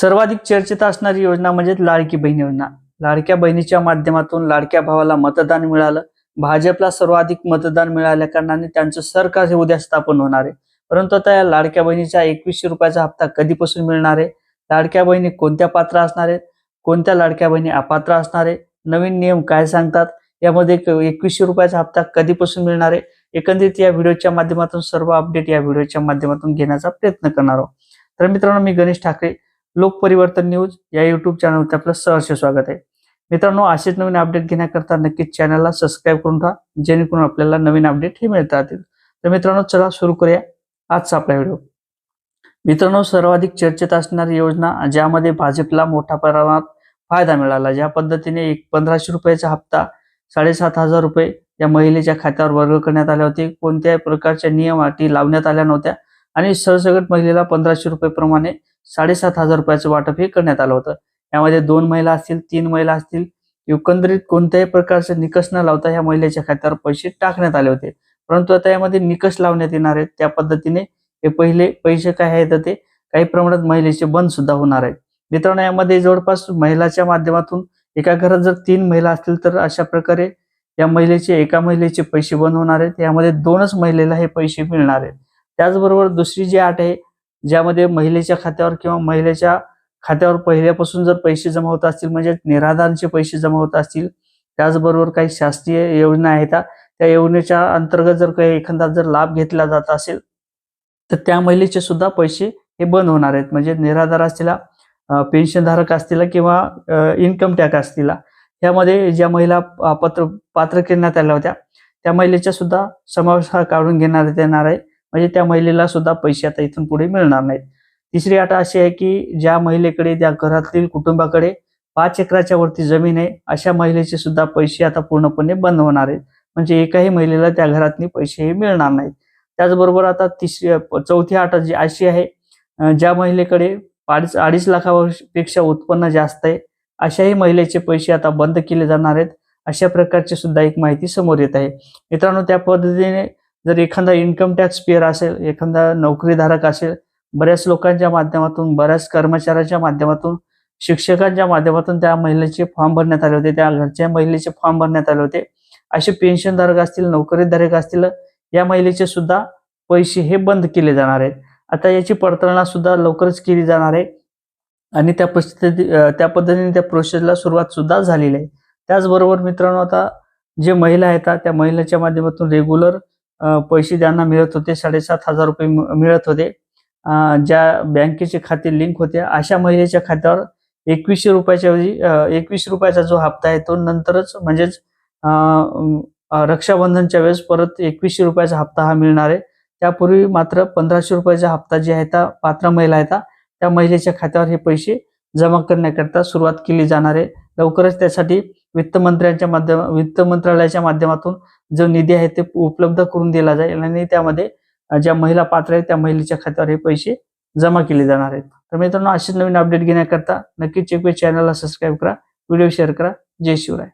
सर्वाधिक चर्चेत असणारी योजना म्हणजे लाडकी बहीण योजना. लाडक्या बहिणीच्या माध्यमातून लाडक्या भावाला मतदान मिळालं. भाजपला सर्वाधिक मतदान मिळाल्या कारणाने त्यांचं सरकार हे उद्या स्थापन होणार आहे. परंतु आता या लाडक्या बहिणीचा एकवीसशे रुपयाचा हप्ता कधीपासून मिळणार आहे? लाडक्या बहिणी कोणत्या पात्र असणार आहेत? कोणत्या लाडक्या बहिणी अपात्र असणार आहे नवीन नियम काय सांगतात? यामध्ये एकवीसशे रुपयाचा हप्ता कधीपासून मिळणार आहे? एकंदरीत या व्हिडिओच्या माध्यमातून सर्व अपडेट या व्हिडिओच्या माध्यमातून घेण्याचा प्रयत्न करणार आहोत. तर मित्रांनो मी गणेश ठाकरे लोक परिवर्तन न्यूज या युट्यूब चॅनलवरती आपलं सहर्ष स्वागत आहे. मित्रांनो असेच नवीन अपडेट घेण्याकरता नक्कीच चॅनलला सबस्क्राईब करून ठेवा जेणेकरून आपल्याला नवीन अपडेट हे मिळत राहतील. तर मित्रांनो चला सुरू करूया आजचा आपला व्हिडिओ मित्रांनो सर्वाधिक चर्चेत असणारी योजना ज्यामध्ये भाजपला मोठ्या प्रमाणात फायदा मिळाला ज्या पद्धतीने एक पंधराशे रुपयाचा हप्ता साडेसात हजार रुपये या महिलेच्या खात्यावर वर्ग करण्यात आले होते कोणत्याही प्रकारच्या नियम अटी लावण्यात आल्या नव्हत्या. आणि सरसगट महिलेला पंधराशे रुपये प्रमाणे साडेसात हजार रुपयाचं वाटप हे करण्यात आलं होतं. यामध्ये दोन महिला असतील तीन महिला असतील एकंदरीत कोणत्याही प्रकारचे निकष न लावता या महिलेच्या खात्यावर पैसे टाकण्यात आले होते. परंतु आता यामध्ये निकष लावण्यात येणार आहेत. त्या पद्धतीने हे पहिले पैसे काय आहेत तर ते काही प्रमाणात महिलेचे बंद सुद्धा होणार आहेत. मित्रांनो यामध्ये जवळपास महिलाच्या माध्यमातून एका घरात जर तीन महिला असतील तर अशा प्रकारे या महिलेचे एका महिलेचे पैसे बंद होणार आहेत. यामध्ये दोनच महिलेला हे पैसे मिळणार आहेत. त्याचबरोबर दुसरी जी आठ आहे ज्यामध्ये महिलेच्या खात्यावर किंवा महिलेच्या खात्यावर पहिल्यापासून जर पैसे जमा होत असतील म्हणजे निराधारचे पैसे जमा होत असतील त्याचबरोबर काही शासकीय योजना आहेत त्या योजनेच्या अंतर्गत जर काही एखादा जर लाभ घेतला जात असेल तर त्या महिलेचे सुद्धा पैसे हे बंद होणार आहेत. म्हणजे निराधार असतील पेन्शनधारक असतील किंवा इन्कम टॅक्स असतील यामध्ये ज्या महिला पत्र पात्र करण्यात आल्या होत्या त्या महिलेचा सुद्धा समावेश हा काढून घेण्यात येणार आहे. म्हणजे त्या महिलेला सुद्धा पैसे आता इथून पुढे मिळणार नाहीत. तिसरी अट अशी आहे की ज्या महिलेकडे त्या घरातील कुटुंबाकडे पाच एकराच्या वरती जमीन आहे अशा महिलेचे सुद्धा पैसे आता पूर्णपणे बंद होणार आहेत. म्हणजे एकाही महिलेला त्या घरातनी पैसेही मिळणार नाहीत. त्याचबरोबर आता तिसरी चौथी अट जी अशी आहे ज्या महिलेकडे अडीच अडीच लाखापेक्षा उत्पन्न जास्त आहे अशाही महिलेचे पैसे आता बंद केले जाणार आहेत. अशा प्रकारची सुद्धा एक माहिती समोर येत आहे. मित्रांनो त्या पद्धतीने जर एखादा इन्कम टॅक्स पेअर असेल एखादा नोकरीधारक असेल बऱ्याच लोकांच्या माध्यमातून बऱ्याच कर्मचाऱ्यांच्या माध्यमातून शिक्षकांच्या माध्यमातून त्या महिलेचे फॉर्म भरण्यात आले होते त्या घरच्या महिलेचे फॉर्म भरण्यात आले होते. असे पेन्शनधारक असतील नोकरीधारक असतील या महिलेचे सुद्धा पैसे हे बंद केले जाणार आहेत. आता याची पडताळणा सुद्धा लवकरच केली जाणार आहे. आणि त्या परिस्थिती त्या पद्धतीने त्या प्रोसेसला सुरुवात सुद्धा झालेली आहे. त्याचबरोबर मित्रांनो आता जे महिला आहेत त्या महिलेच्या माध्यमातून रेग्युलर पैसे ज्यांना मिळत होते साडेसात हजार रुपये मिळत होते. ज्या बँकेचे खाते लिंक होते अशा महिलेच्या खात्यावर एकवीसशे रुपयाच्या ऐवजी एकवीस रुपयाचा जो हप्ता आहे तो नंतरच म्हणजेच रक्षाबंधनच्या वेळेस परत एकवीसशे रुपयाचा हप्ता हा मिळणार आहे. त्यापूर्वी मात्र पंधराशे रुपयाचा हप्ता जे आहे त्या पात्र महिला आहे त्या महिलेच्या खात्यावर हे पैसे जमा करण्याकरता सुरुवात केली जाणार आहे. लवकरच त्यासाठी वित्त मंत्र्यांच्या माध्यम वित्त मंत्रालयाच्या माध्यमातून जो निधी आहे ते उपलब्ध करून दिला जाईल आणि त्यामध्ये ज्या महिला पात्र आहेत त्या महिलेच्या खात्यावर हे पैसे जमा केले जाणार आहेत. तर मित्रांनो अशीच नवीन अपडेट घेण्याकरता नक्कीच एक चॅनलला सबस्क्राईब करा व्हिडिओ शेअर करा. जय शिवराय.